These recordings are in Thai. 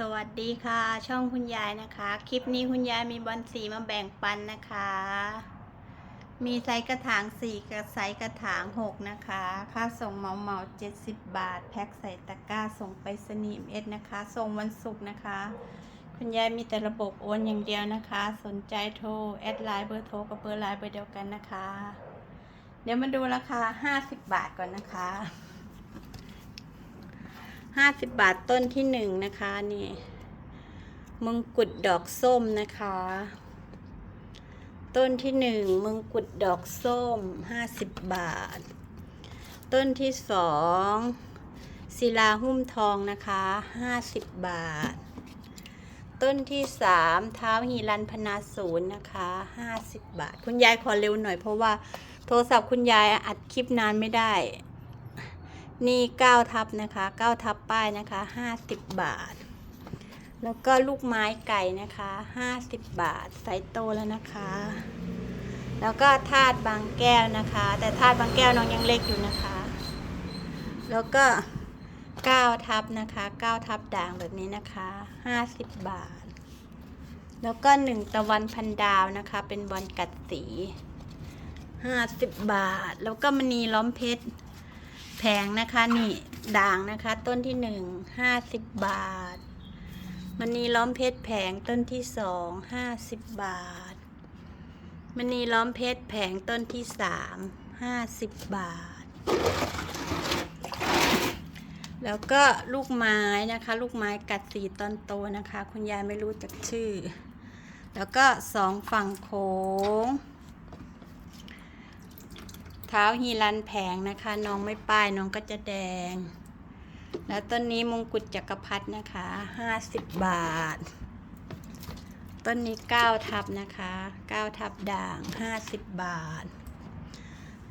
สวัสดีค่ะ ช่องคุณยายนะคะ คลิปนี้คุณยายมีบอลสีมาแบ่งปันนะคะ มีไซส์กระถางสี่กับไซส์กระถางหกนะคะ ค่าส่งเหมาเหมาเจ็ดสิบบาท แพ็คใส่ตะกร้าส่งไปสนีมเอสนะคะ ส่งวันศุกร์นะคะ คุณยายมีแต่ระบบโอนอย่างเดียวนะคะ สนใจโทร แอดไลน์เบอร์โทรกับเบอร์ไลน์เบอร์เดียวกันนะคะ เดี๋ยวมาดูราคา50บาทก่อนนะคะ 50บบาทต้นที่หนึ่งนะคะนี่มงกุฎดอกส้มนะคะ ต้นที่หนึ่งมงกุฎดอกส้ม50บบาท ต้นที่สองศิลาหุ้มทองนะคะ50บบาท ต้นที่สามเท้าฮีรันพนาศูนย์นะคะ50บาท คุณยายขอเร็วหน่อยเพราะว่าโทรศัพท์คุณยายอัดคลิปนานไม่ได้ นี่9ทับนะคะ9ทับป้ายนะคะ 50 บาท แล้วก็ลูกไม้ไก่นะคะ 50 บาทไซส์โตแล้วนะคะ แล้วก็ธาตุบางแก้วนะคะ แต่ธาตุบางแก้วน้องยังเล็กอยู่นะคะ แล้วก็9ทับนะคะ9ทับด่างแบบนี้นะคะ 50 บาท แล้วก็ 1 ตะวันพันดาวนะคะ เป็นบอลกัดสี 50 บาท แล้วก็มณีล้อมเพชร แผงนะคะนี่ด่างนะคะ ต้นที่หนึ่งห้าสิบบาทมันนีล้อมเพชรแผงต้นที่สองห้าสิบบาทมันนีล้อมเพชรแผงต้นที่สามห้าสิบบาท แล้วก็ลูกไม้นะคะ ลูกไม้กัดสีตอนโตนะคะ คุณยายไม่รู้จักชื่อ แล้วก็สองฝั่งโค้ง ท้าฮีรันแผงนะคะ น้องไม่ป้ายน้องก็จะแดง แล้วต้นนี้มงกุฎจักรพรรดินะคะห้าสิบบาท ต้นนี้เก้าทับนะคะเก้าทับด่างห้าสิบบาท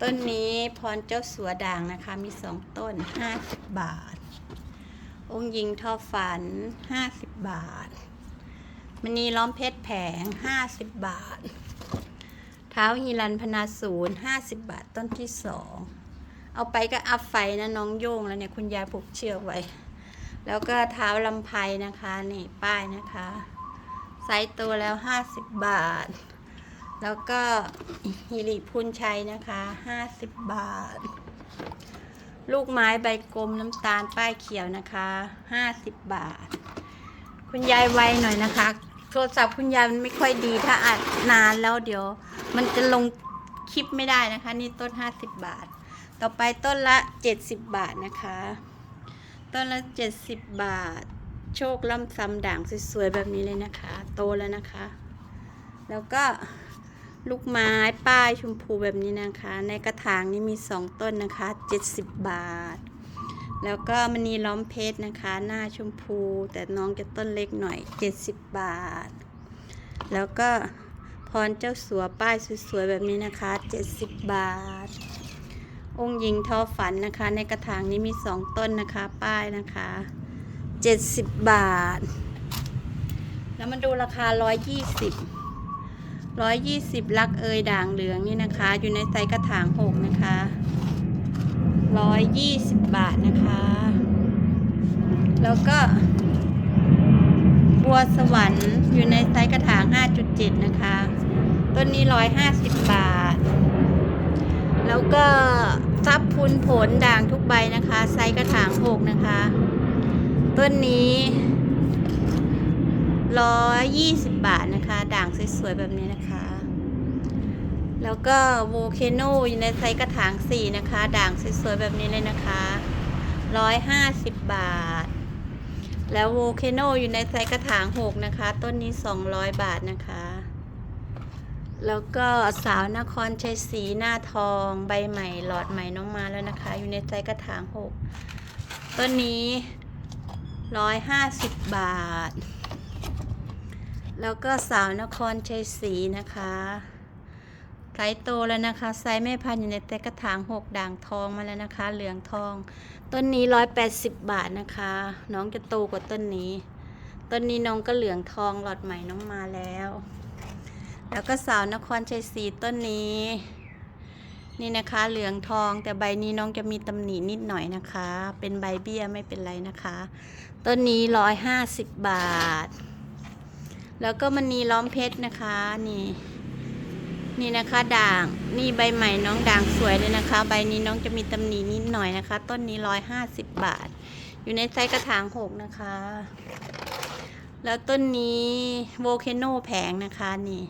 ต้นนี้พรเจ้าสัวด่างนะคะ มีสองต้นห้าสิบบาท องค์หญิงทอฝันห้าสิบบาทมณีล้อมเพชรแผงห้าสิบบาท ท้าฮีรันพนาศูนย์ห้าสิบบาทต้นที่สอง เอาไปก็อัพไฟนะน้องโยงแล้วเนี่ยคุณยายผูกเชือกไว้ แล้วก็เท้าลำไพนะคะ นี่ป้ายนะคะ ไซส์ตัวแล้วห้าสิบบาท แล้วก็ฮิริพุนชัยนะคะห้าสิบบาท ลูกไม้ใบกลมน้ำตาลป้ายเขียวนะคะห้าสิบบาท คุณยายไวหน่อยนะคะ โทรศัพท์คุณยายมันไม่ค่อยดีถ้าอัดนานแล้วเดี๋ยว มันจะลงคลิปไม่ได้นะคะ นี่ต้น 50 บาท ต่อไปต้นละ 70 บาทนะคะ ต้นละ 70 บาท โชคล่ำซ้ำด่างสวยๆแบบนี้เลยนะคะ โตแล้วนะคะ แล้วก็ลูกไม้ป้ายชมพูแบบนี้นะคะ ในกระถางนี้มี 2 ต้นนะคะ 70 บาท แล้วก็มณีล้อมเพชรนะคะ หน้าชมพู แต่น้องจะต้นเล็กหน่อย 70 บาท แล้วก็ รเจ้าสัวป้ายสวยๆแบบนี้นะคะ 70 บาท องค์หญิงทอฝันนะคะ ในกระถางนี้มี 2 ต้นนะคะ ป้ายนะคะ 70 บาท แล้วมาดูราคา 120 120 ลักเอยด่างเหลืองนี่นะคะ อยู่ในไซส์กระถาง 6 นะคะร้อยยี่สิบบาทนะคะ แล้วก็บัวสวรรค์อยู่ในไซส์กระถาง 5.7 นะคะ ต้นนี้150บบาท แล้วก็ซับพุนผลด่างทุกใบนะคะ ไซส์กระถาง6นะคะ ต้นนี้120บบาทนะคะ ด่างสวยๆแบบนี้นะคะ แล้วก็โวเคโนอยู่ในไซส์กระถาง4นะคะ ด่างสวยๆแบบนี้เลยนะคะ150บาท แล้วโวเคโนอยู่ในไซส์กระถาง6นะคะ ต้นนี้200บาทนะคะ แล้วก็สาวนครชัยศรีหน้าทองใบใหม่หลอดใหม่น้องมาแล้วนะคะ อยู่ในไซส์กระถาง6ต้นนี้150บาท แล้วก็สาวนครชัยศรีนะคะไซส์โตแล้วนะคะไซส์แม่พันธุ์อยู่ในแต่กระถางหกด่างทองมาแล้วนะคะ เหลืองทอง ต้นนี้ร้อยแปดสิบบาทนะคะ น้องจะโตกว่าต้นนี้ ต้นนี้น้องก็เหลืองทองหลอดใหม่น้องมาแล้ว แล้วก็สาวนครชัยศรีต้นนี้ นี่นะคะเหลืองทองแต่ใบนี้น้องจะมีตำหนินิดหน่อยนะคะ เป็นใบเบี้ยไม่เป็นไรนะคะ ต้นนี้ร้อยห้าสิบบาท แล้วก็มันนีล้อมเพชรนะคะนี่นี่นะคะด่างนี่ใบใหม่น้องด่างสวยเลยนะคะ ใบนี้น้องจะมีตำหนินิดหน่อยนะคะ ต้นนี้ร้อยห้าสิบบาท อยู่ในไซส์กระถางหกนะคะ แล้วต้นนี้โวเคโนแผงนะคะนี่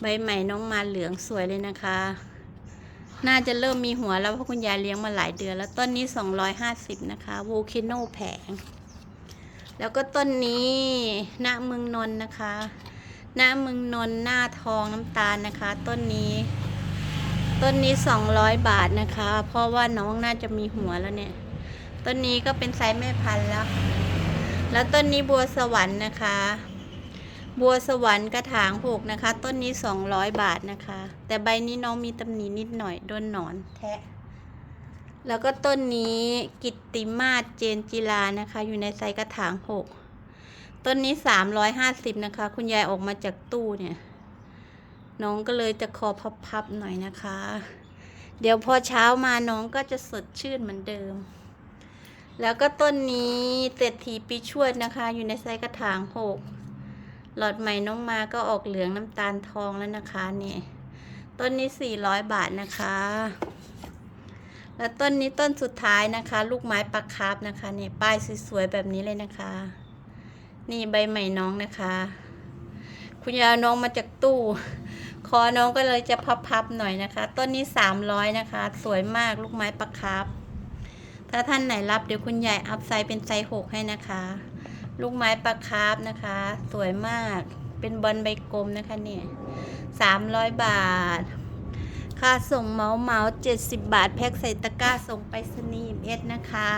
ใบใหม่น้องมาเหลืองสวยเลยนะคะ น่าจะเริ่มมีหัวแล้วเพราะคุณยายเลี้ยงมาหลายเดือน แล้วต้นนี้ 250 นะคะวเคโนแผง แล้วก็ต้นนี้หน้าเมืองนนนะคะ หน้าเมืองนนหน้าทองน้ำตาลนะคะ ต้นนี้ ต้นนี้ 200 บาทนะคะ เพราะว่าน้องน่าจะมีหัวแล้วเนี่ย ต้นนี้ก็เป็นไซส์แม่พันธุ์แล้ว แล้วต้นนี้บัวสวรรค์นะคะ บัวสวรรค์กระถางหกนะคะ ต้นนี้ 200 บาทนะคะ แต่ใบนี้น้องมีตำหนินิดหน่อยโดนหนอนแทะ แล้วก็ต้นนี้กิตติมาศเจนจิลานะคะ อยู่ในไซกระถางหกต้นนี้ 350 นะคะ คุณยายออกมาจากตู้เนี่ย น้องก็เลยจะคอพับๆหน่อยนะคะ เดี๋ยวพอเช้ามาน้องก็จะสดชื่นเหมือนเดิม แล้วก็ต้นนี้เศรษฐีปีชวดนะคะ อยู่ในไซกระถางหก หลอดใหม่น้องมาก็ออกเหลืองน้ำตาลทองแล้วนะคะนี่ต้นนี้400บาทนะคะ แล้วต้นนี้ต้นสุดท้ายนะคะ ลูกไม้ปักคาบนะคะนี่ป้ายสวยๆแบบนี้เลยนะคะ นี่ใบใหม่น้องนะคะ คุณยายน้องมาจากตู้คอน้องก็เลยจะพับๆหน่อยนะคะ ต้นนี้300นะคะ สวยมากลูกไม้ปักคาบถ้าท่านไหนรับเดี๋ยวคุณยายอัพไซส์เป็นไซส์หกให้นะคะ ลูกไม้ปลาคาร์ฟนะคะ สวยมาก เป็นบอลใบกลมนะคะเนี่ยสามร้อยบาท ค่าส่งเมาเมาเจ็ดสิบบาท แพ็คใส่ตะกร้าส่งไปสนีมเอสนะคะ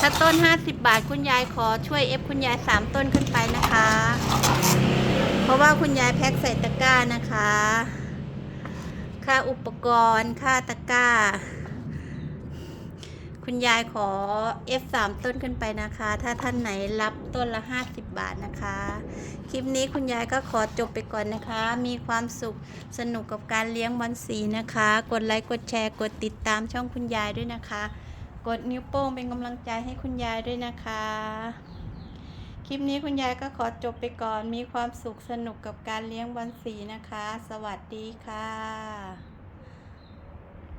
ถ้าต้นห้าสิบบาทคุณยายขอช่วยเอฟคุณยายสามต้นขึ้นไปนะคะ เพราะว่าคุณยายแพ็คใส่ตะกร้านะคะ ค่าอุปกรณ์ ค่าตะกร้า คุณยายขอ F3 ต้นขึ้นไปนะคะ ถ้าท่านไหนรับต้นละ 50 บาทนะคะ คลิปนี้คุณยายก็ขอจบไปก่อนนะคะ มีความสุขสนุกกับการเลี้ยงบอลสีนะคะ กดไลค์กดแชร์ กดติดตามช่องคุณยายด้วยนะคะ กดนิ้วโป้งเป็นกำลังใจให้คุณยายด้วยนะคะ คลิปนี้คุณยายก็ขอจบไปก่อน มีความสุขสนุกกับการเลี้ยงบอลสีนะคะ สวัสดีค่ะ